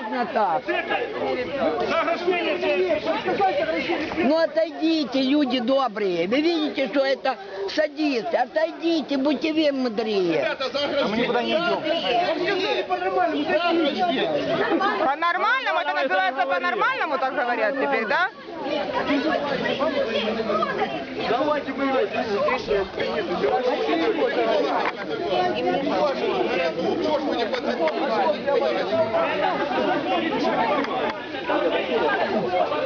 можно так? Ну отойдите, люди добрые. Вы видите, что это садисты. Отойдите, будьте вы мудрее. По-нормальному, это называется по-нормальному, так говорят теперь, да? Придурок.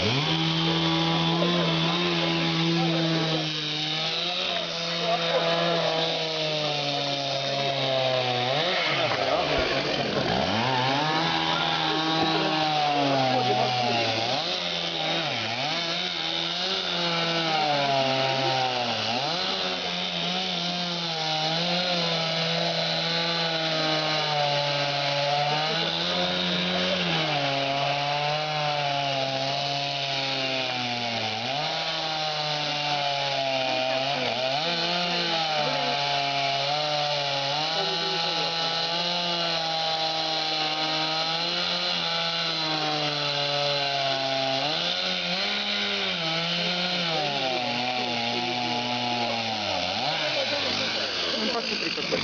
Ну, посмотри, какой.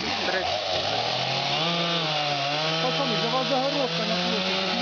Пацаны, для вас загородка на площади.